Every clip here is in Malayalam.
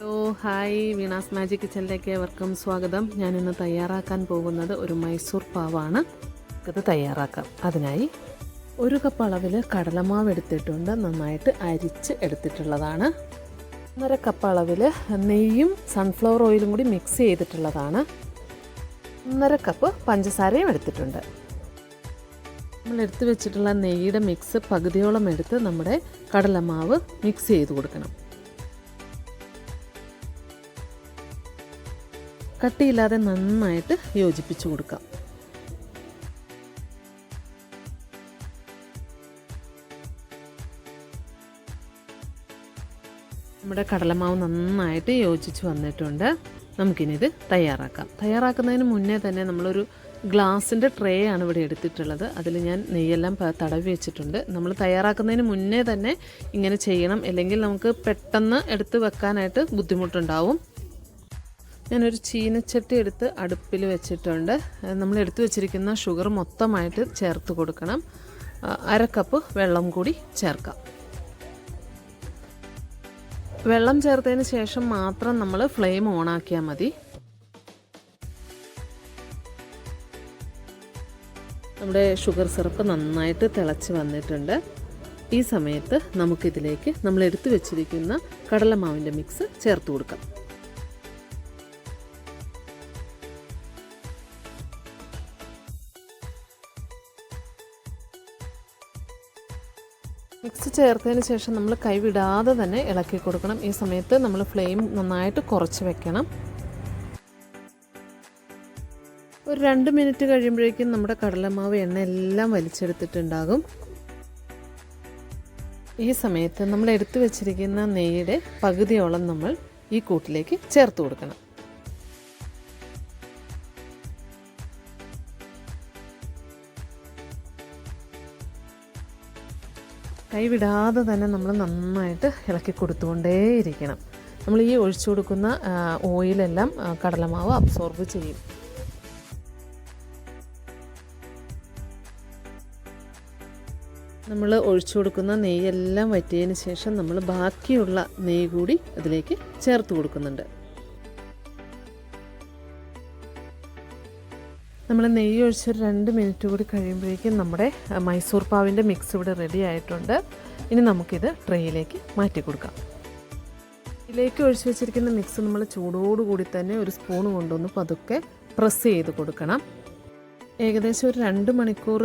ഹലോ ഹായ് വീണാസ് മാജിക് കിച്ചണിലേക്ക് ഏവർക്കും സ്വാഗതം. ഞാനിന്ന് തയ്യാറാക്കാൻ പോകുന്നത് ഒരു മൈസൂർ പാവാണ്. ഇത് തയ്യാറാക്കാം. അതിനായി ഒരു കപ്പ് അളവിൽ കടലമാവ് എടുത്തിട്ടുണ്ട്. നന്നായിട്ട് അരിച്ച് എടുത്തിട്ടുള്ളതാണ്. ഒന്നര കപ്പ് അളവിൽ നെയ്യും സൺഫ്ലവർ ഓയിലും കൂടി മിക്സ് ചെയ്തിട്ടുള്ളതാണ്. ഒന്നര കപ്പ് പഞ്ചസാരയും എടുത്തിട്ടുണ്ട്. നമ്മൾ എടുത്തു വെച്ചിട്ടുള്ള നെയ്യുടെ മിക്സ് പകുതിയോളം എടുത്ത് നമ്മുടെ കടലമാവ് മിക്സ് ചെയ്ത് കൊടുക്കണം. കട്ടിയില്ലാതെ നന്നായിട്ട് യോജിപ്പിച്ച് കൊടുക്കാം. നമ്മുടെ കടലമാവ് നന്നായിട്ട് യോജിച്ച് വന്നിട്ടുണ്ട്. നമുക്കിനിത് തയ്യാറാക്കാം. തയ്യാറാക്കുന്നതിന് മുന്നേ തന്നെ നമ്മളൊരു ഗ്ലാസിന്റെ ട്രേ ആണ് ഇവിടെ എടുത്തിട്ടുള്ളത്. അതിൽ ഞാൻ നെയ്യെല്ലാം തടവി വെച്ചിട്ടുണ്ട്. നമ്മൾ തയ്യാറാക്കുന്നതിന് മുന്നേ തന്നെ ഇങ്ങനെ ചെയ്യണം. അല്ലെങ്കിൽ നമുക്ക് പെട്ടെന്ന് എടുത്ത് വെക്കാനായിട്ട് ബുദ്ധിമുട്ടുണ്ടാവും. ഞാനൊരു ചീനച്ചട്ടി എടുത്ത് അടുപ്പിൽ വെച്ചിട്ടുണ്ട്. നമ്മൾ എടുത്തു വെച്ചിരിക്കുന്ന ഷുഗർ മൊത്തമായിട്ട് ചേർത്ത് കൊടുക്കണം. അര കപ്പ് വെള്ളം കൂടി ചേർക്കാം. വെള്ളം ചേർത്തതിന് ശേഷം മാത്രം നമ്മൾ ഫ്ലെയിം ഓണാക്കിയാൽ മതി. നമ്മുടെ ഷുഗർ സിറപ്പ് നന്നായിട്ട് തിളച്ച് വന്നിട്ടുണ്ട്. ഈ സമയത്ത് നമുക്കിതിലേക്ക് നമ്മൾ എടുത്തു വെച്ചിരിക്കുന്ന കടലമാവിന്റെ മിക്സ് ചേർത്ത് കൊടുക്കാം. മിക്സ് ചേർത്തതിന് ശേഷം നമ്മൾ കൈവിടാതെ തന്നെ ഇളക്കി കൊടുക്കണം. ഈ സമയത്ത് നമ്മൾ ഫ്ലെയിം നന്നായിട്ട് കുറച്ച് വെക്കണം. ഒരു രണ്ട് മിനിറ്റ് കഴിയുമ്പോഴേക്കും നമ്മുടെ കടലമാവ് എണ്ണ എല്ലാം വലിച്ചെടുത്തിട്ടുണ്ടാകും. ഈ സമയത്ത് നമ്മൾ എടുത്തു വെച്ചിരിക്കുന്ന നെയ്യുടെ പകുതിയോളം നമ്മൾ ഈ കൂട്ടിലേക്ക് ചേർത്ത് കൊടുക്കണം. കൈവിടാതെ തന്നെ നമ്മൾ നന്നായിട്ട് ഇളക്കി കൊടുത്തുകൊണ്ടേയിരിക്കണം. നമ്മൾ ഈ ഒഴിച്ചു കൊടുക്കുന്ന ഓയിലെല്ലാം കടലമാവ് അബ്സോർബ് ചെയ്യും. നമ്മൾ ഒഴിച്ചു കൊടുക്കുന്ന നെയ്യെല്ലാം വറ്റിയതിന് ശേഷം നമ്മൾ ബാക്കിയുള്ള നെയ്യ് കൂടി അതിലേക്ക് ചേർത്ത് കൊടുക്കുന്നുണ്ട്. നമ്മൾ നെയ്യ് ഒഴിച്ചൊരു രണ്ട് മിനിറ്റ് കൂടി കഴിയുമ്പോഴേക്കും നമ്മുടെ മൈസൂർ പാവിന്റെ മിക്സ് ഇവിടെ റെഡി ആയിട്ടുണ്ട്. ഇനി നമുക്കിത് ട്രേയിലേക്ക് മാറ്റി കൊടുക്കാം. ഇതിലേക്ക് ഒഴിച്ച് വെച്ചിരിക്കുന്ന മിക്സ് നമ്മൾ ചൂടോടുകൂടി തന്നെ ഒരു സ്പൂൺ കൊണ്ടുവന്ന് പതുക്കെ പ്രസ് ചെയ്ത് കൊടുക്കണം. ഏകദേശം ഒരു രണ്ട് മണിക്കൂർ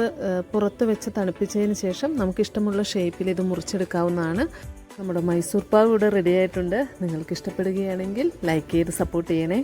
പുറത്ത് വെച്ച് തണുപ്പിച്ചതിന് ശേഷം നമുക്ക് ഇഷ്ടമുള്ള ഷേപ്പിൽ ഇത് മുറിച്ചെടുക്കാവുന്നതാണ്. നമ്മുടെ മൈസൂർ പാവ് ഇവിടെ റെഡി ആയിട്ടുണ്ട്. നിങ്ങൾക്ക് ഇഷ്ടപ്പെടുകയാണെങ്കിൽ ലൈക്ക് ചെയ്ത് സപ്പോർട്ട് ചെയ്യണേ.